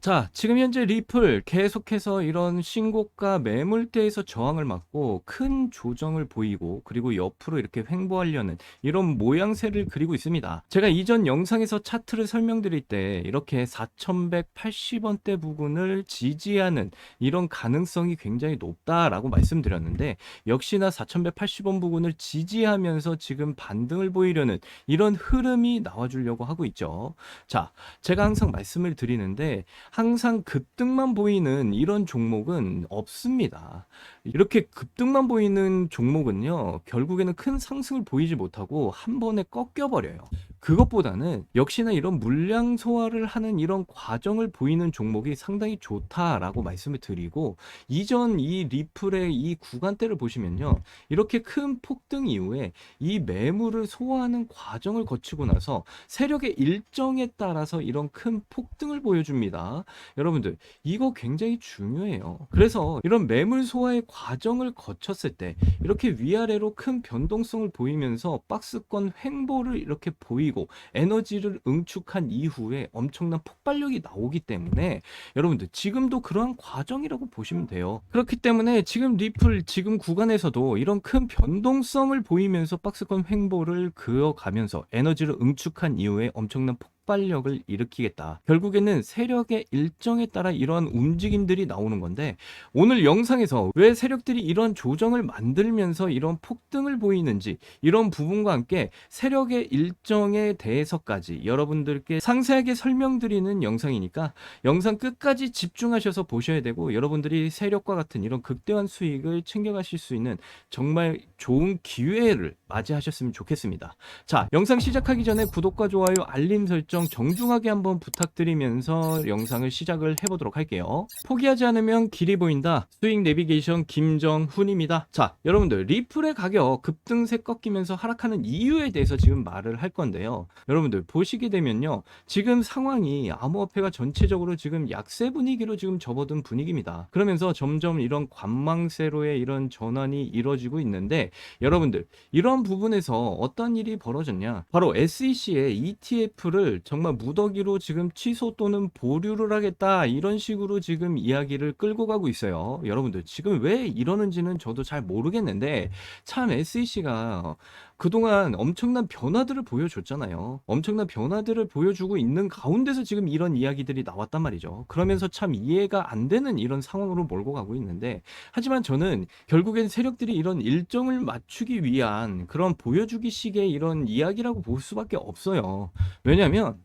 자, 지금 현재 리플 계속해서 이런 신고가 매물대에서 저항을 맞고 큰 조정을 보이고 그리고 옆으로 이렇게 횡보하려는 이런 모양새를 그리고 있습니다. 제가 이전 영상에서 차트를 설명드릴 때 이렇게 4180원대 부근을 지지하는 이런 가능성이 굉장히 높다라고 말씀드렸는데 역시나 4180원 부근을 지지하면서 지금 반등을 보이려는 이런 흐름이 나와주려고 하고 있죠. 자, 제가 항상 말씀을 드리는데 항상 급등만 보이는 이런 종목은 없습니다. 이렇게 급등만 보이는 종목은요, 결국에는 큰 상승을 보이지 못하고 한 번에 꺾여버려요. 그것보다는 역시나 이런 물량 소화를 하는 이런 과정을 보이는 종목이 상당히 좋다라고 말씀을 드리고, 이전 이 리플의 이 구간대를 보시면요, 이렇게 큰 폭등 이후에 이 매물을 소화하는 과정을 거치고 나서 세력의 일정에 따라서 이런 큰 폭등을 보여줍니다. 여러분들, 이거 굉장히 중요해요. 그래서 이런 매물 소화의 과정을 거쳤을 때 이렇게 위아래로 큰 변동성을 보이면서 박스권 횡보를 이렇게 보이 고 에너지를 응축한 이후에 엄청난 폭발력이 나오기 때문에 여러분들 지금도 그러한 과정이라고 보시면 돼요. 그렇기 때문에 지금 리플 지금 구간에서도 이런 큰 변동성을 보이면서 박스권 횡보를 그어가면서 에너지를 응축한 이후에 엄청난 폭 발력을 일으키겠다. 결국에는 세력의 일정에 따라 이러한 움직임들이 나오는 건데 오늘 영상에서 왜 세력들이 이런 조정을 만들면서 이런 폭등을 보이는지 이런 부분과 함께 세력의 일정에 대해서까지 여러분들께 상세하게 설명드리는 영상이니까 영상 끝까지 집중하셔서 보셔야 되고 여러분들이 세력과 같은 이런 극대화 수익을 챙겨가실 수 있는 정말 좋은 기회를 맞이하셨으면 좋겠습니다. 자, 영상 시작하기 전에 구독과 좋아요, 알림 설정 정중하게 한번 부탁드리면서 영상을 시작을 해보도록 할게요. 포기하지 않으면 길이 보인다. 수익 내비게이션 김정훈입니다. 자, 여러분들 리플의 가격 급등세 꺾이면서 하락하는 이유에 대해서 지금 말을 할 건데요. 여러분들 보시게 되면요. 지금 상황이 암호화폐가 전체적으로 지금 약세 분위기로 지금 접어든 분위기입니다. 그러면서 점점 이런 관망세로의 이런 전환이 이루어지고 있는데 여러분들 이런 부분에서 어떤 일이 벌어졌냐? 바로 SEC의 ETF를 정말 무더기로 지금 취소 또는 보류를 하겠다 이런 식으로 지금 이야기를 끌고 가고 있어요. 여러분들 지금 왜 이러는지는 저도 잘 모르겠는데 참 SEC가 그동안 엄청난 변화들을 보여줬잖아요. 엄청난 변화들을 보여주고 있는 가운데서 지금 이런 이야기들이 나왔단 말이죠. 그러면서 참 이해가 안 되는 이런 상황으로 몰고 가고 있는데 하지만 저는 결국엔 세력들이 이런 일정을 맞추기 위한 그런 보여주기식의 이런 이야기라고 볼 수밖에 없어요. 왜냐하면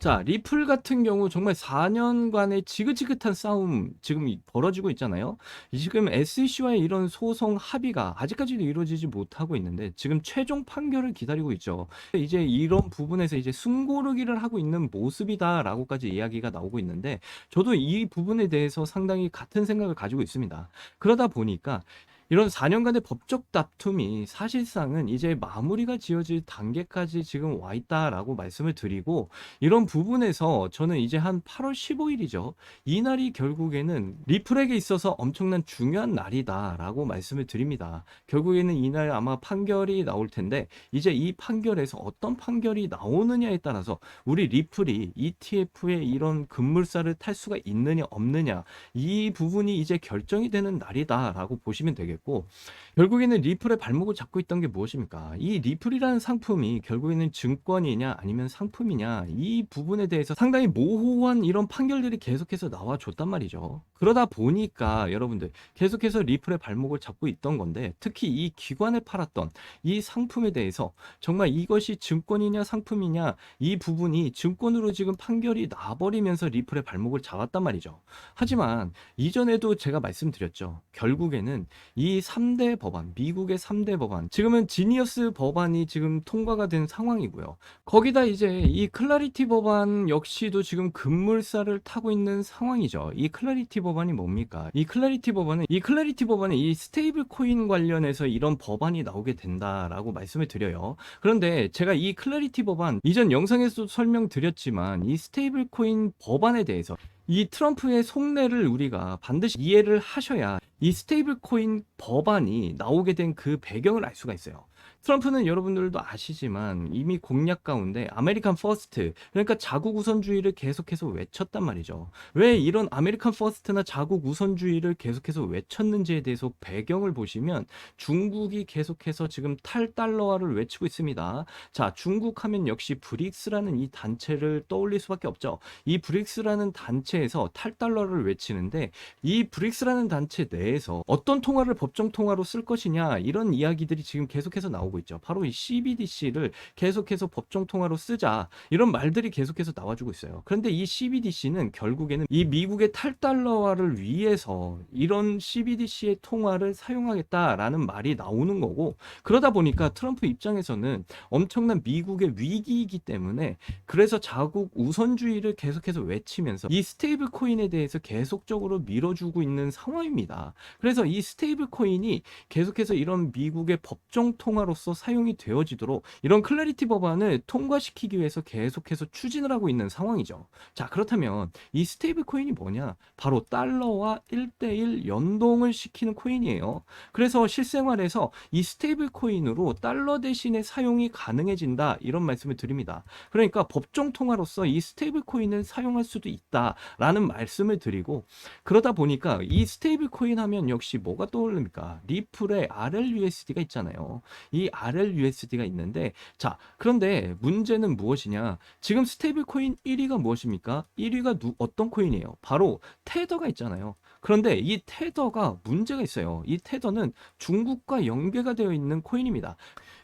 자, 리플 같은 경우 정말 4년간의 지긋지긋한 싸움 지금 이- 벌어지고 있잖아요. 이 지금 SEC와의 이런 소송 합의가 아직까지도 이루어지지 못하고 있는데 지금 최종 판결을 기다리고 있죠. 이제 이런 부분에서 이제 숨고르기를 하고 있는 모습이다라고까지 이야기가 나오고 있는데 저도 이 부분에 대해서 상당히 같은 생각을 가지고 있습니다. 그러다 보니까 이런 4년간의 법적 다툼이 사실상은 이제 마무리가 지어질 단계까지 지금 와 있다라고 말씀을 드리고 이런 부분에서 저는 이제 한 8월 15일이죠. 이 날이 결국에는 리플에게 있어서 엄청난 중요한 날이다라고 말씀을 드립니다. 결국에는 이날 아마 판결이 나올 텐데 이제 이 판결에서 어떤 판결이 나오느냐에 따라서 우리 리플이 ETF의 이런 급물살을 탈 수가 있느냐 없느냐 이 부분이 이제 결정이 되는 날이다라고 보시면 되겠 고 결국에는 리플의 발목을 잡고 있던 게 무엇입니까? 이 리플이라는 상품이 결국에는 증권이냐 아니면 상품이냐 이 부분에 대해서 상당히 모호한 이런 판결들이 계속해서 나와줬단 말이죠. 그러다 보니까 여러분들 계속해서 리플의 발목을 잡고 있던 건데 특히 이 기관을 팔았던 이 상품에 대해서 정말 이것이 증권이냐 상품이냐 이 부분이 증권으로 지금 판결이 나버리면서 리플의 발목을 잡았단 말이죠. 하지만 이전에도 제가 말씀드렸죠. 결국에는 이 3대 법안, 미국의 3대 법안, 지금은 지니어스 법안이 지금 통과가 된 상황이고요. 거기다 이제 이 클라리티 법안 역시도 지금 급물살을 타고 있는 상황이죠. 이 클라리티 법안이 뭡니까? 이 클라리티 법안은 이 클라리티 법안은 이 스테이블 코인 관련해서 이런 법안이 나오게 된다라고 말씀을 드려요. 그런데 제가 이 클라리티 법안 이전 영상에서도 설명드렸지만 이 스테이블 코인 법안에 대해서 이 트럼프의 속내를 우리가 반드시 이해를 하셔야 이 스테이블 코인 법안이 나오게 된 그 배경을 알 수가 있어요. 트럼프는 여러분들도 아시지만 이미 공약 가운데 아메리칸 퍼스트 그러니까 자국 우선주의를 계속해서 외쳤단 말이죠. 왜 이런 아메리칸 퍼스트나 자국 우선주의를 계속해서 외쳤는지에 대해서 배경을 보시면 중국이 계속해서 지금 탈달러화를 외치고 있습니다. 자, 중국 하면 역시 브릭스라는 이 단체를 떠올릴 수밖에 없죠. 이 브릭스라는 단체에서 탈달러를 외치는데 이 브릭스라는 단체 내에서 어떤 통화를 법정 통화로 쓸 것이냐 이런 이야기들이 지금 계속해서 나오고 있죠. 바로 이 CBDC를 계속해서 법정 통화로 쓰자 이런 말들이 계속해서 나와주고 있어요. 그런데 이 CBDC는 결국에는 이 미국의 탈달러화를 위해서 이런 CBDC의 통화를 사용하겠다라는 말이 나오는 거고 그러다 보니까 트럼프 입장에서는 엄청난 미국의 위기이기 때문에 그래서 자국 우선주의를 계속해서 외치면서 이 스테이블 코인에 대해서 계속적으로 밀어주고 있는 상황입니다. 그래서 이 스테이블 코인이 계속해서 이런 미국의 법정 통화로 서 사용이 되어지도록 이런 클래리티 법안을 통과시키기 위해서 계속해서 추진을 하고 있는 상황이죠. 자, 그렇다면 이 스테이블 코인이 뭐냐? 바로 달러와 1대1 연동을 시키는 코인이에요. 그래서 실생활에서 이 스테이블 코인으로 달러 대신에 사용이 가능해진다. 이런 말씀을 드립니다. 그러니까 법정 통화로서 이 스테이블 코인을 사용할 수도 있다라는 말씀을 드리고 그러다 보니까 이 스테이블 코인 하면 역시 뭐가 떠오릅니까? 리플의 RLUSD가 있잖아요. 이 RLUSD가 있는데 자, 그런데 문제는 무엇이냐? 지금 스테이블 코인 1위가 무엇입니까? 1위가 누, 어떤 코인이에요? 바로 테더가 있잖아요. 그런데 이 테더가 문제가 있어요. 이 테더는 중국과 연계가 되어 있는 코인입니다.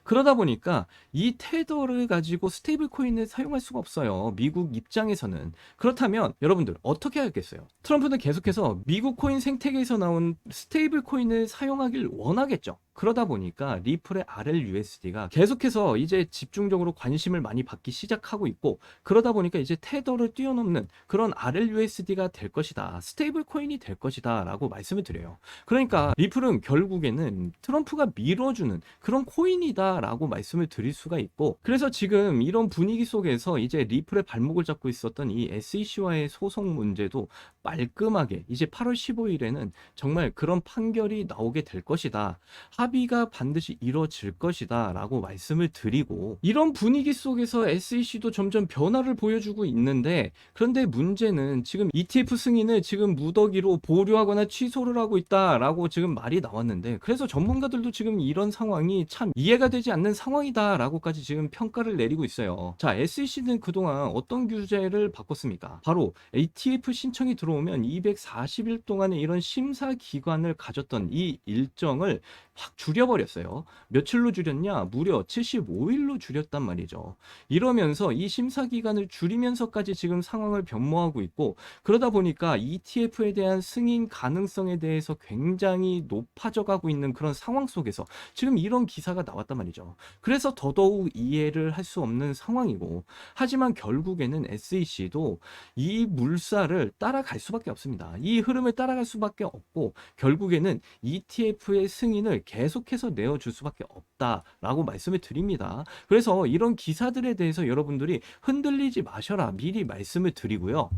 그러다 보니까 이 테더를 가지고 스테이블 코인을 사용할 수가 없어요. 미국 입장에서는. 그렇다면 여러분들 어떻게 하겠어요? 트럼프는 계속해서 미국 코인 생태계에서 나온 스테이블 코인을 사용하길 원하겠죠. 그러다 보니까 리플의 RLUSD가 계속해서 이제 집중적으로 관심을 많이 받기 시작하고 있고 그러다 보니까 이제 테더를 뛰어넘는 그런 RLUSD가 될 것이다. 스테이블 코인이 될 것이다. 라고 말씀을 드려요. 그러니까 리플은 결국에는 트럼프가 밀어주는 그런 코인이다. 라고 말씀을 드릴 수가 있고 그래서 지금 이런 분위기 속에서 이제 리플의 발목을 잡고 있었던 이 SEC와의 소송 문제도 깔끔하게 이제 8월 15일에는 정말 그런 판결이 나오게 될 것이다. 합의가 반드시 이루어질 것이다. 라고 말씀을 드리고 이런 분위기 속에서 SEC도 점점 변화를 보여주고 있는데 그런데 문제는 지금 ETF 승인을 지금 무더기로 보류하거나 취소를 하고 있다 라고 지금 말이 나왔는데 그래서 전문가들도 지금 이런 상황이 참 이해가 되지 않는 상황이다 라고까지 지금 평가를 내리고 있어요. 자, SEC는 그동안 어떤 규제를 바꿨습니까? 바로 ETF 신청이 들어 오면 240일 동안의 이런 심사 기관을 가졌던 이 일정을 확 줄여버렸어요. 며칠로 줄였냐? 무려 75일로 줄였단 말이죠. 이러면서 이 심사 기간을 줄이면서까지 지금 상황을 변모하고 있고 그러다 보니까 ETF에 대한 승인 가능성에 대해서 굉장히 높아져 가고 있는 그런 상황 속에서 지금 이런 기사가 나왔단 말이죠. 그래서 더더욱 이해를 할 수 없는 상황이고 하지만 결국에는 SEC도 이 물살을 따라갈 수밖에 없습니다. 이 흐름을 따라갈 수밖에 없고 결국에는 ETF의 승인을 계속해서 내어줄 수밖에 없다라고 말씀을 드립니다. 그래서 이런 기사들에 대해서 여러분들이 흔들리지 마셔라 미리 말씀을 드리고요.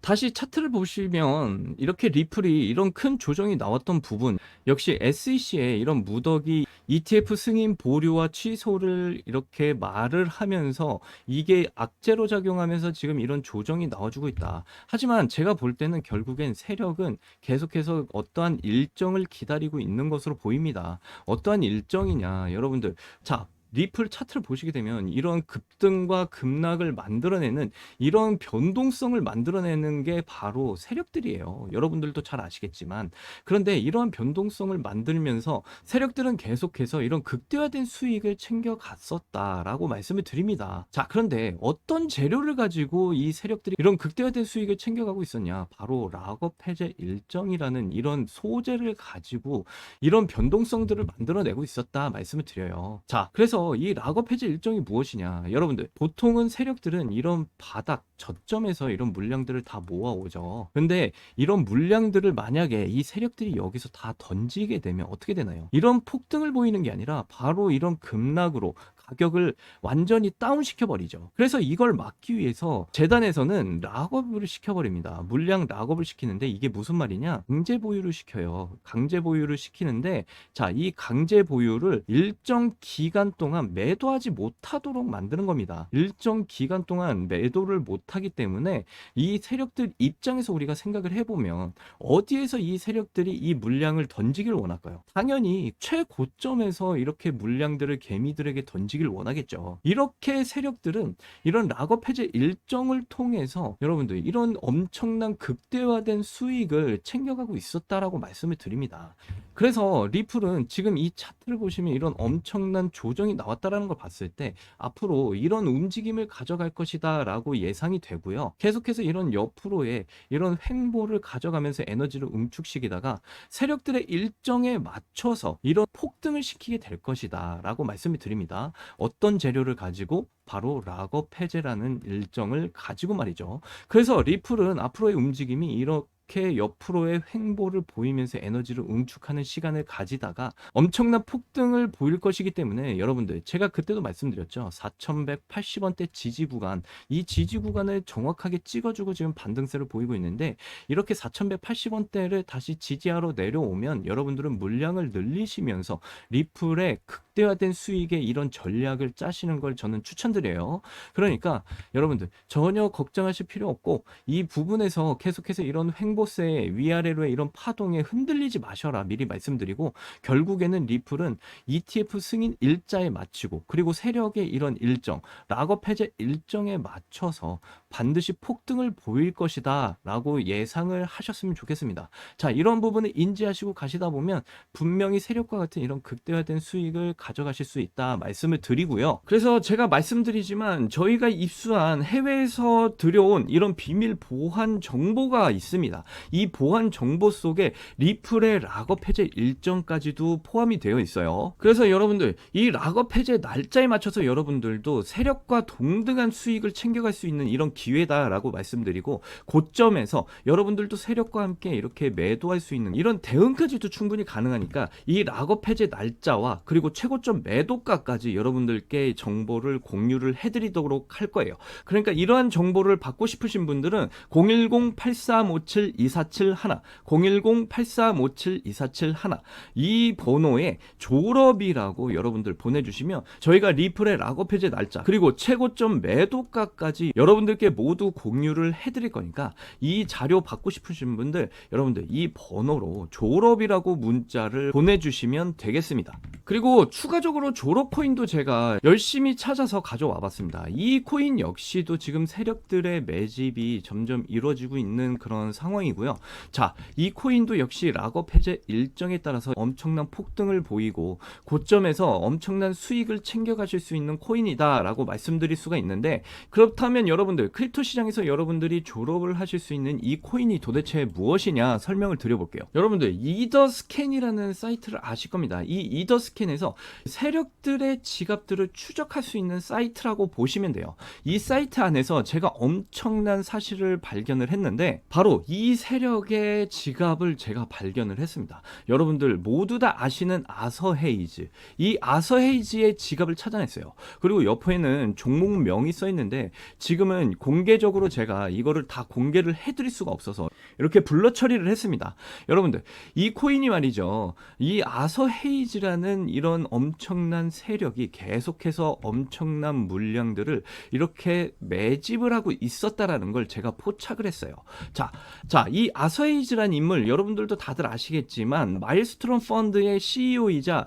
다시 차트를 보시면 이렇게 리플이 이런 큰 조정이 나왔던 부분 역시 SEC의 이런 무더기 ETF 승인 보류와 취소를 이렇게 말을 하면서 이게 악재로 작용하면서 지금 이런 조정이 나와주고 있다. 하지만 제가 볼 때는 결국엔 세력은 계속해서 어떠한 일정을 기다리고 있는 것으로 보입니다. 어떠한 일정이냐 여러분들 자 리플 차트를 보시게 되면 이런 급등과 급락을 만들어내는 이런 변동성을 만들어내는 게 바로 세력들이에요. 여러분들도 잘 아시겠지만 그런데 이러한 변동성을 만들면서 세력들은 계속해서 이런 극대화된 수익을 챙겨갔었다라고 말씀을 드립니다. 자, 그런데 어떤 재료를 가지고 이 세력들이 이런 극대화된 수익을 챙겨가고 있었냐? 바로 락업 해제 일정이라는 이런 소재를 가지고 이런 변동성들을 만들어내고 있었다 말씀을 드려요. 자, 그래서 이 락업 해제 일정이 무엇이냐? 여러분들, 보통은 세력들은 이런 바닥 저점에서 이런 물량들을 다 모아오죠. 근데 이런 물량들을 만약에 이 세력들이 여기서 다 던지게 되면 어떻게 되나요? 이런 폭등을 보이는 게 아니라 바로 이런 급락으로 가격을 완전히 다운시켜 버리죠. 그래서 이걸 막기 위해서 재단에서는 락업을 시켜 버립니다. 물량 락업을 시키는데 이게 무슨 말이냐? 강제 보유를 시켜요. 강제 보유를 시키는데 자, 이 강제 보유를 일정 기간 동안 매도하지 못하도록 만드는 겁니다. 일정 기간 동안 매도를 못하기 때문에 이 세력들 입장에서 우리가 생각을 해보면 어디에서 이 세력들이 이 물량을 던지길 원할까요? 당연히 최고점에서 이렇게 물량들을 개미들에게 던지 길 원하겠죠. 이렇게 세력들은 이런 락업 해제 일정을 통해서 여러분들 이런 엄청난 극대화된 수익을 챙겨가고 있었다라고 말씀을 드립니다. 그래서 리플은 지금 이 차트를 보시면 이런 엄청난 조정이 나왔다라는 걸 봤을 때 앞으로 이런 움직임을 가져갈 것이다라고 예상이 되고요. 계속해서 이런 옆으로의 이런 횡보를 가져가면서 에너지를 응축시키다가 세력들의 일정에 맞춰서 이런 폭등을 시키게 될 것이다라고 말씀을 드립니다. 어떤 재료를 가지고 바로 락업 해제라는 일정을 가지고 말이죠. 그래서 리플은 앞으로의 움직임이 이렇게 옆으로의 횡보를 보이면서 에너지를 응축하는 시간을 가지다가 엄청난 폭등을 보일 것이기 때문에 여러분들 제가 그때도 말씀드렸죠. 4180원대 지지 구간 이 지지 구간을 정확하게 찍어주고 지금 반등세를 보이고 있는데 이렇게 4180원대를 다시 지지하러 내려오면 여러분들은 물량을 늘리시면서 리플의 극대화된 수익의 이런 전략을 짜시는 걸 저는 추천드려요. 그러니까 여러분들 전혀 걱정하실 필요 없고 이 부분에서 계속해서 이런 횡보세 위아래로의 이런 파동에 흔들리지 마셔라 미리 말씀드리고 결국에는 리플은 ETF 승인 일자에 맞추고 그리고 세력의 이런 일정 락업 해제 일정에 맞춰서 반드시 폭등을 보일 것이다 라고 예상을 하셨으면 좋겠습니다. 자 이런 부분을 인지하시고 가시다 보면 분명히 세력과 같은 이런 극대화된 수익을 가져가실 수 있다 말씀을 드리고요. 그래서 제가 말씀드리지만 저희가 입수한 해외에서 들여온 이런 비밀 보안 정보가 있습니다. 이 보안 정보 속에 리플의 락업 해제 일정까지도 포함이 되어 있어요. 그래서 여러분들 이 락업 해제 날짜에 맞춰서 여러분들도 세력과 동등한 수익을 챙겨갈 수 있는 이런 기회다라고 말씀드리고 고점에서 여러분들도 세력과 함께 이렇게 매도할 수 있는 이런 대응까지도 충분히 가능하니까 이 락업 해제 날짜와 그리고 최고 점 매도가까지 여러분들께 정보를 공유를 해드리도록 할 거예요. 그러니까 이러한 정보를 받고 싶으신 분들은 010-8357-2471, 010-8357-2471 이 번호에 졸업이라고 여러분들 보내주시면 저희가 리플의 락업 해제 날짜 그리고 최고점 매도가까지 여러분들께 모두 공유를 해드릴 거니까 이 자료 받고 싶으신 분들 여러분들 이 번호로 졸업이라고 문자를 보내주시면 되겠습니다. 그리고 추가적으로 졸업 코인도 제가 열심히 찾아서 가져와 봤습니다. 이 코인 역시도 지금 세력들의 매집이 점점 이루어지고 있는 그런 상황이고요. 자, 이 코인도 역시 락업 해제 일정에 따라서 엄청난 폭등을 보이고 고점에서 엄청난 수익을 챙겨가실 수 있는 코인이다라고 말씀드릴 수가 있는데 그렇다면 여러분들 크립토 시장에서 여러분들이 졸업을 하실 수 있는 이 코인이 도대체 무엇이냐 설명을 드려볼게요. 여러분들 이더 스캔이라는 사이트를 아실 겁니다. 이 이더 스캔 에서 세력들의 지갑들을 추적할 수 있는 사이트라고 보시면 돼요. 이 사이트 안에서 제가 엄청난 사실을 발견을 했는데 바로 이 세력의 지갑을 제가 발견을 했습니다. 여러분들 모두 다 아시는 아서헤이즈 이 아서헤이즈의 지갑을 찾아냈어요. 그리고 옆에는 종목명이 써 있는데 지금은 공개적으로 제가 이거를 다 공개를 해드릴 수가 없어서 이렇게 블러 처리를 했습니다. 여러분들 이 코인이 말이죠. 이 아서헤이즈라는 이런 엄청난 세력이 계속해서 엄청난 물량들을 이렇게 매집을 하고 있었다라는 걸 제가 포착을 했어요. 자, 자, 이 아서헤이즈라는 인물 여러분들도 다들 아시겠지만 마일스트롬 펀드의 CEO이자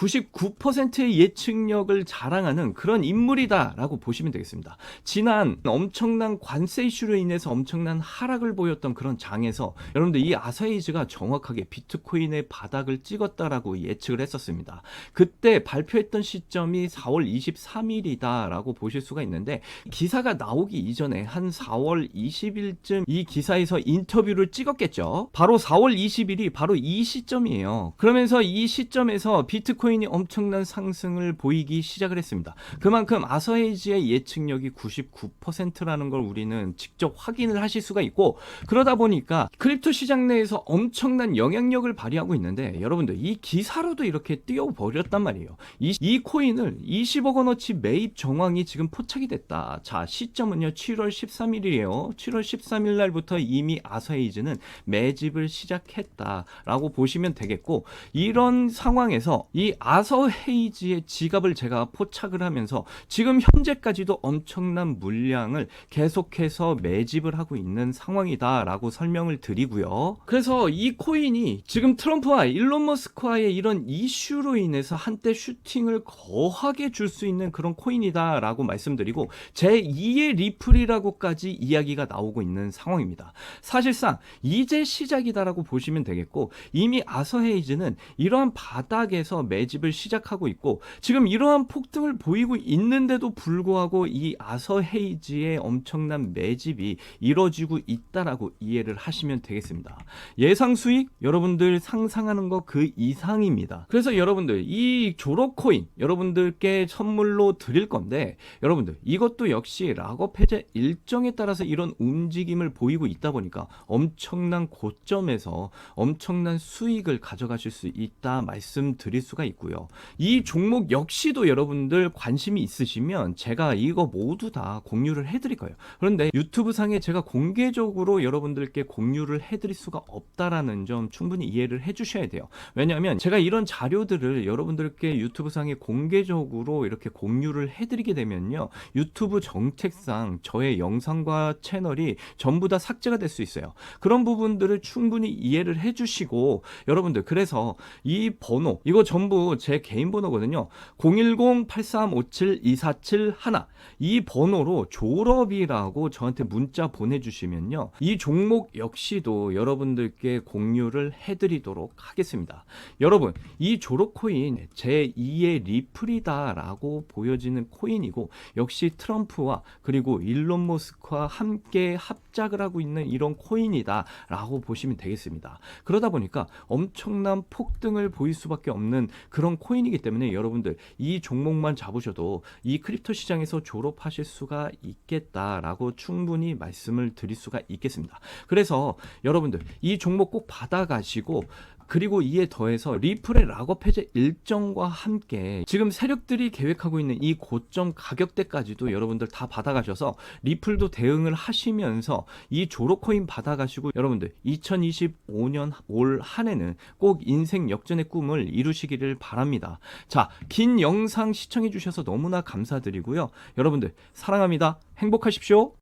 99%의 예측력을 자랑하는 그런 인물이다라고 보시면 되겠습니다. 지난 엄청난 관세 이슈로 인해서 엄청난 하락을 보였던 그런 장에서 여러분들 이 아사이즈가 정확하게 비트코인의 바닥을 찍었다라고 예측을 했었습니다. 그때 발표했던 시점이 4월 23일이다라고 보실 수가 있는데 기사가 나오기 이전에 한 4월 20일쯤 이 기사에서 인터뷰를 찍었겠죠. 바로 4월 20일이 바로 이 시점이에요. 그러면서 이 시점에서 비트코인 조로코인이 엄청난 상승을 보이기 시작을 했습니다. 그만큼 아서헤이지의 예측력이 99%라는 걸 우리는 직접 확인을 하실 수가 있고 그러다 보니까 크립토 시장 내에서 엄청난 영향력을 발휘하고 있는데 여러분들 이 기사로도 이렇게 띄워버렸단 말이에요. 이, 이 코인을 20억 원어치 매입 정황이 지금 포착이 됐다. 자 시점은요 7월 13일이에요. 7월 13일 날부터 이미 아서헤이즈는 매집을 시작했다라고 보시면 되겠고 이런 상황에서 이 아서 헤이즈의 지갑을 제가 포착을 하면서 지금 현재까지도 엄청난 물량을 계속해서 매집을 하고 있는 상황이다라고 설명을 드리고요. 그래서 이 코인이 지금 트럼프와 일론 머스크와의 이런 이슈로 인해서 한때 슈팅을 거하게 줄 수 있는 그런 코인이다라고 말씀드리고 제 2의 리플이라고까지 이야기가 나오고 있는 상황입니다. 사실상 이제 시작이다라고 보시면 되겠고 이미 아서 헤이즈는 이러한 바닥에서 매 집을 시작하고 있고 지금 이러한 폭등을 보이고 있는데도 불구하고 이 아서 헤이즈의 엄청난 매집이 이루어지고 있다라고 이해를 하시면 되겠습니다. 예상 수익 여러분들 상상하는 것그 이상입니다. 그래서 여러분들 이 조로 코인 여러분들께 선물로 드릴 건데 여러분들 이것도 역시 락업 해제 일정에 따라서 이런 움직임을 보이고 있다 보니까 엄청난 고점에서 엄청난 수익을 가져가실 수 있다 말씀드릴 수가 있고요. 이 종목 역시도 여러분들 관심이 있으시면 제가 이거 모두 다 공유를 해드릴 거예요. 그런데 유튜브 상에 제가 공개적으로 여러분들께 공유를 해드릴 수가 없다라는 점 충분히 이해를 해주셔야 돼요. 왜냐하면 제가 이런 자료들을 여러분들께 유튜브 상에 공개적으로 이렇게 공유를 해드리게 되면요. 유튜브 정책상 저의 영상과 채널이 전부 다 삭제가 될 수 있어요. 그런 부분들을 충분히 이해를 해주시고 여러분들 그래서 이 번호 이거 전부 제 개인 번호거든요. 010-8357-2471 이 번호로 졸업이라고 저한테 문자 보내주시면요. 이 종목 역시도 여러분들께 공유를 해드리도록 하겠습니다. 여러분, 이 졸업 코인 제2의 리플이다라고 보여지는 코인이고, 역시 트럼프와 그리고 일론 머스크와 함께 합작을 하고 있는 이런 코인이다라고 보시면 되겠습니다. 그러다 보니까 엄청난 폭등을 보일 수밖에 없는 그런 코인이기 때문에 여러분들 이 종목만 잡으셔도 이 크립토 시장에서 졸업하실 수가 있겠다라고 충분히 말씀을 드릴 수가 있겠습니다. 그래서 여러분들 이 종목 꼭 받아가시고 그리고 이에 더해서 리플의 락업 해제 일정과 함께 지금 세력들이 계획하고 있는 이 고점 가격대까지도 여러분들 다 받아가셔서 리플도 대응을 하시면서 이 조로코인 받아가시고 여러분들 2025년 올 한 해는 꼭 인생 역전의 꿈을 이루시기를 바랍니다. 자, 긴 영상 시청해 주셔서 너무나 감사드리고요. 여러분들 사랑합니다. 행복하십시오.